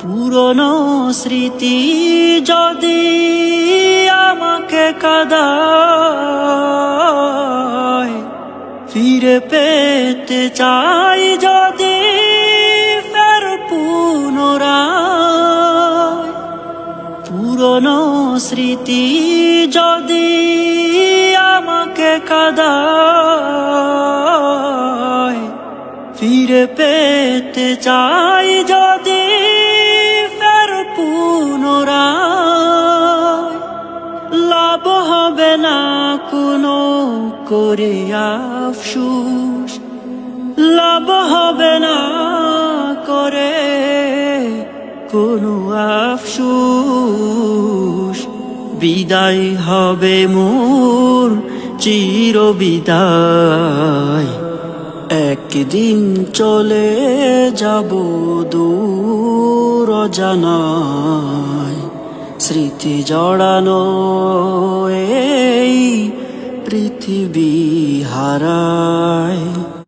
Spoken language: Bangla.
পুরনো স্মৃতি যদি আমাকে কাদায় ফিরে পেতে চাই যদি ফের পুনরায়। পুরনো স্মৃতি যদি ফিরে পেতে চাই যদি ফের পুনরায়। লাভ হবে না কোনো করে আফসুস। লাভ হবে না করে কোনো আফসুস। বিদায় হবে মোর চির বিদায় একদিন চলে যাব দূর জানায় স্মৃতি জড়ানো এই পৃথিবী হারায়